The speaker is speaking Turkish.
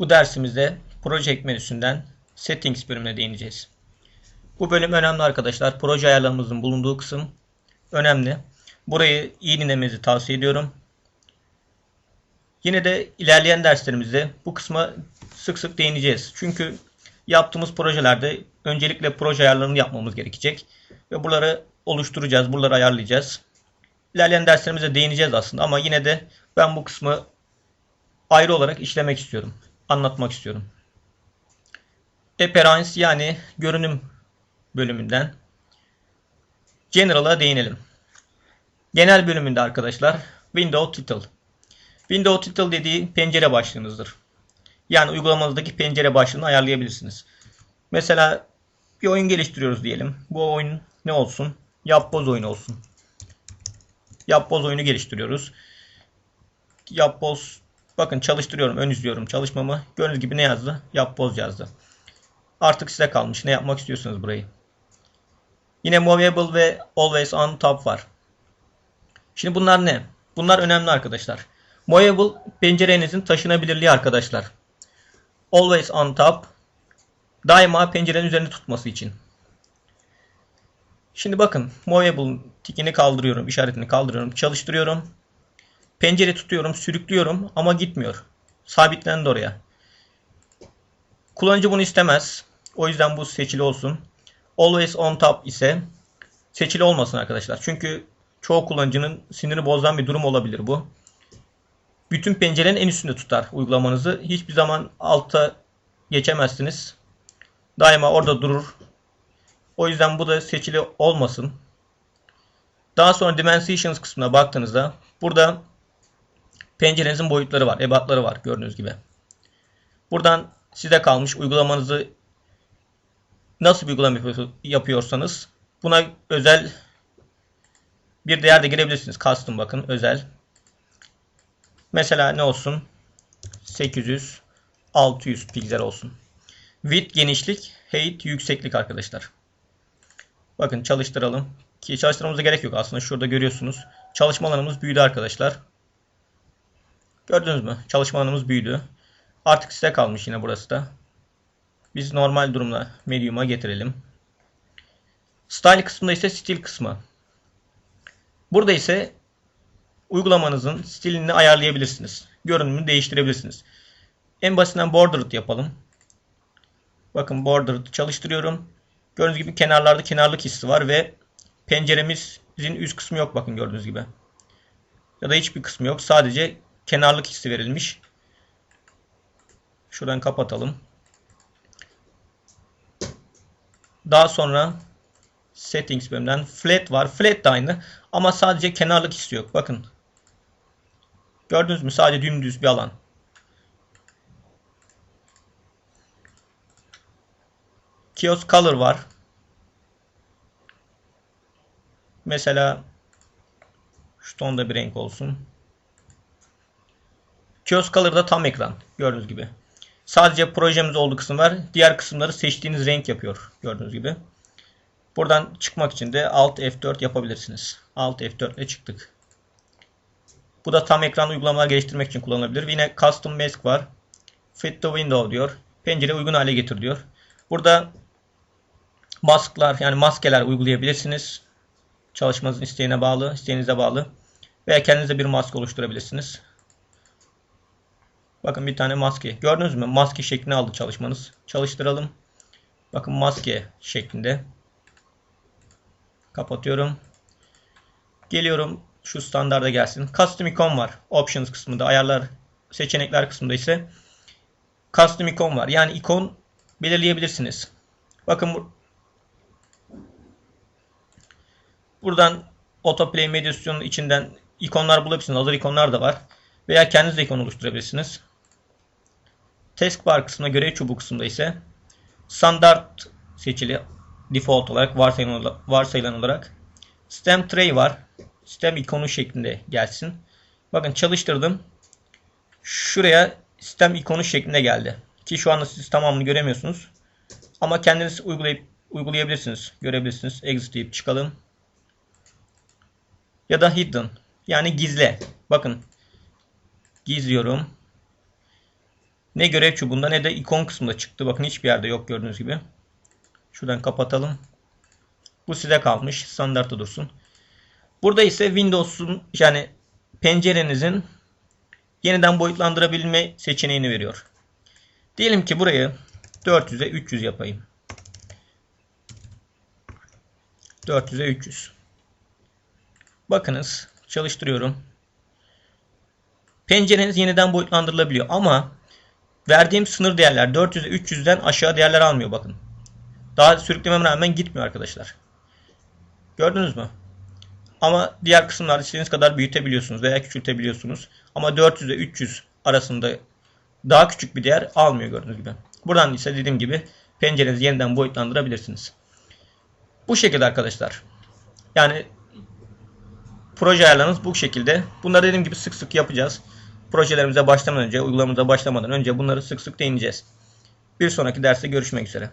Bu dersimizde Project menüsünden Settings bölümüne değineceğiz. Bu bölüm önemli arkadaşlar. Proje ayarlarımızın bulunduğu kısım önemli. Burayı iyi dinlemenizi tavsiye ediyorum. Yine de ilerleyen derslerimizde bu kısma sık sık değineceğiz. Çünkü yaptığımız projelerde öncelikle proje ayarlarını yapmamız gerekecek. Ve buraları oluşturacağız, buraları ayarlayacağız. İlerleyen derslerimizde değineceğiz aslında ama yine de ben bu kısmı ayrı olarak işlemek istiyorum. Anlatmak istiyorum. Appearance yani görünüm bölümünden General'a değinelim. Genel bölümünde arkadaşlar Window Title. Window Title dediği pencere başlığınızdır. Yani uygulamanızdaki pencere başlığını ayarlayabilirsiniz. Mesela bir oyun geliştiriyoruz diyelim. Bu oyun ne olsun? Yapboz oyunu olsun. Yapboz oyunu geliştiriyoruz. Yapboz bakın çalıştırıyorum, ön izliyorum çalışmamı. Gördüğünüz gibi ne yazdı? Yapboz yazdı. Artık size kalmış. Ne yapmak istiyorsunuz burayı? Yine movable ve always on top var. Şimdi bunlar ne? Bunlar önemli arkadaşlar. Movable pencerenizin taşınabilirliği arkadaşlar. Always on top daima pencerenin üzerinde tutması için. Şimdi bakın movable tikini kaldırıyorum, işaretini kaldırıyorum, çalıştırıyorum. Pencere tutuyorum, sürüklüyorum ama gitmiyor. Sabitlendi oraya. Kullanıcı bunu istemez. O yüzden bu seçili olsun. Always on top ise seçili olmasın arkadaşlar. Çünkü çoğu kullanıcının sinirini bozan bir durum olabilir bu. Bütün pencerenin en üstünde tutar uygulamanızı. Hiçbir zaman alta geçemezsiniz. Daima orada durur. O yüzden bu da seçili olmasın. Daha sonra Dimensions kısmına baktığınızda burada pencerenizin boyutları var, ebatları var gördüğünüz gibi. Buradan size kalmış uygulamanızı nasıl bir uygulama yapıyorsanız buna özel bir değer de girebilirsiniz. Custom bakın özel. Mesela ne olsun? 800 600 piksel olsun. Width genişlik, height yükseklik arkadaşlar. Bakın çalıştıralım. Ki çalıştırmamıza gerek yok aslında. Şurada görüyorsunuz. Çalışma alanımız büyüdü arkadaşlar. Gördünüz mü? Çalışma alanımız büyüdü. Artık size kalmış yine burası da. Biz normal durumla medium'a getirelim. Style kısmında ise stil kısmı. Burada ise uygulamanızın stilini ayarlayabilirsiniz. Görünümünü değiştirebilirsiniz. En basitinden bordered yapalım. Bakın bordered çalıştırıyorum. Gördüğünüz gibi kenarlarda kenarlık hissi var ve penceremizin üst kısmı yok bakın gördüğünüz gibi. Ya da hiçbir kısmı yok. Sadece kenarlık hissi verilmiş. Şuradan kapatalım. Daha sonra settings bölümünden flat var. Flat da aynı ama sadece kenarlık hissi yok. Bakın. Gördünüz mü? Sadece dümdüz bir alan. Kiosk Color var. Mesela şu tonda bir renk olsun. Kiosk Color'da tam ekran. Gördüğünüz gibi. Sadece projemiz olduğu kısım var. Diğer kısımları seçtiğiniz renk yapıyor. Gördüğünüz gibi. Buradan çıkmak için de Alt F4 yapabilirsiniz. Alt F4 ile çıktık. Bu da tam ekran uygulamalar geliştirmek için kullanılabilir. yine Custom Mask var. Fit the Window diyor. Pencere uygun hale getir diyor. Burada masklar yani maskeler uygulayabilirsiniz. Çalışmanızın isteğine bağlı, isteğinize bağlı. Veya kendinize bir maske oluşturabilirsiniz. Bakın bir tane maske. Gördünüz mü? Maske şeklini aldı çalışmanız. Çalıştıralım. Bakın maske şeklinde. Kapatıyorum. Geliyorum. Şu standarda gelsin. Custom icon var. Options kısmında. Ayarlar seçenekler kısmında ise custom icon var. Yani ikon belirleyebilirsiniz. Bakın buradan autoplay medyasyonun içinden ikonlar bulabilirsiniz. Hazır ikonlar da var. Veya kendiniz de ikon oluşturabilirsiniz. Taskbar kısmına göre çubuğu kısmında ise standart seçili default olarak varsayılan, varsayılan olarak stem tray var. Stem ikonu şeklinde gelsin. Bakın çalıştırdım. Şuraya stem ikonu şeklinde geldi. Ki şu anda siz tamamını göremiyorsunuz. Ama kendiniz uygulayıp uygulayabilirsiniz. Görebilirsiniz. Exit deyip çıkalım. Ya da hidden. Yani gizle. Bakın. Gizliyorum. Ne görev çubuğunda ne de ikon kısmında çıktı. Bakın hiçbir yerde yok gördüğünüz gibi. Şuradan kapatalım. Bu size kalmış. Standartta dursun. Burada ise Windows'un yani pencerenizin yeniden boyutlandırabilme seçeneğini veriyor. Diyelim ki burayı 400'e 300 yapayım. 400'e 300. Bakınız çalıştırıyorum. Pencereniz yeniden boyutlandırılabiliyor ama verdiğim sınır değerler 400'e 300'den aşağı değerler almıyor bakın. Daha sürüklememe rağmen gitmiyor arkadaşlar. Gördünüz mü? Ama diğer kısımlarda istediğiniz kadar büyütebiliyorsunuz veya küçültebiliyorsunuz. Ama 400 ile 300 arasında daha küçük bir değer almıyor gördüğünüz gibi. Buradan ise dediğim gibi pencerenizi yeniden boyutlandırabilirsiniz. Bu şekilde arkadaşlar. Yani proje ayarlarınız bu şekilde. Bunları dediğim gibi sık sık yapacağız. Projelerimize başlamadan önce, uygulamamıza başlamadan önce bunları sık sık değineceğiz. Bir sonraki derste görüşmek üzere.